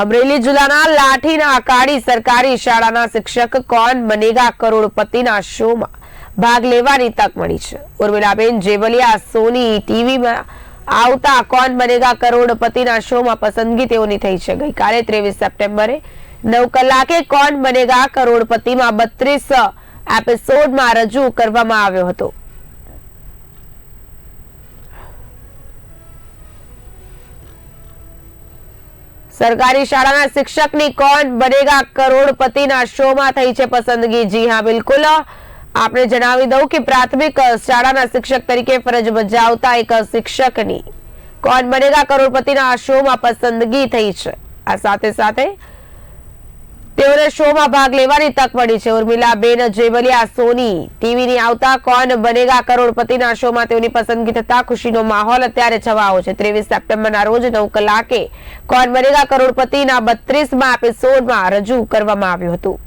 અમરેલી જિલ્લાના લાઠીના અકાળી સરકારી શાળાના શિક્ષક કોણ બનેગા કરોડપતિના શોમાં ભાગ લેવાની તક મળી છે. ઉર્મિલાબેન જેવલિયા સોની ટીવીમાં આવતા કોણ બનેગા કરોડપતિના શોમાં પસંદગી તેઓની થઈ છે. ગઈકાલે ત્રેવીસ સપ્ટેમ્બરે નવ કલાકે કોણ બનેગા કરોડપતિમાં બત્રીસ એપિસોડમાં રજૂ કરવામાં આવ્યો હતો. સરકારી શાળાના શિક્ષકની કોણ બનેગા કરોડપતિના શોમાં થઈ છે પસંદગી. જી હા, બિલકુલ. આપણે જણાવી દઉં કે પ્રાથમિક શાળાના શિક્ષક તરીકે ફરજ બજાવતા એક શિક્ષકની કોણ બનેગા કરોડપતિના શોમાં પસંદગી થઈ છે. આ સાથે સાથે તેઓને શોમાં ભાગ લેવાની તક મળી છે. ઉર્મિલા બેન જેવલિયા સોની ટીવીની આવતા કોણ બનેગા કરોડપતિના શોમાં તેઓની પસંદગી થતા ખુશીનો માહોલ અત્યારે છવાયો છે. ત્રેવીસ સપ્ટેમ્બરના રોજ નવ કલાકે કોણ બનેગા કરોડપતિના બત્રીસમાં એપિસોડમાં રજૂ કરવામાં આવ્યું હતું.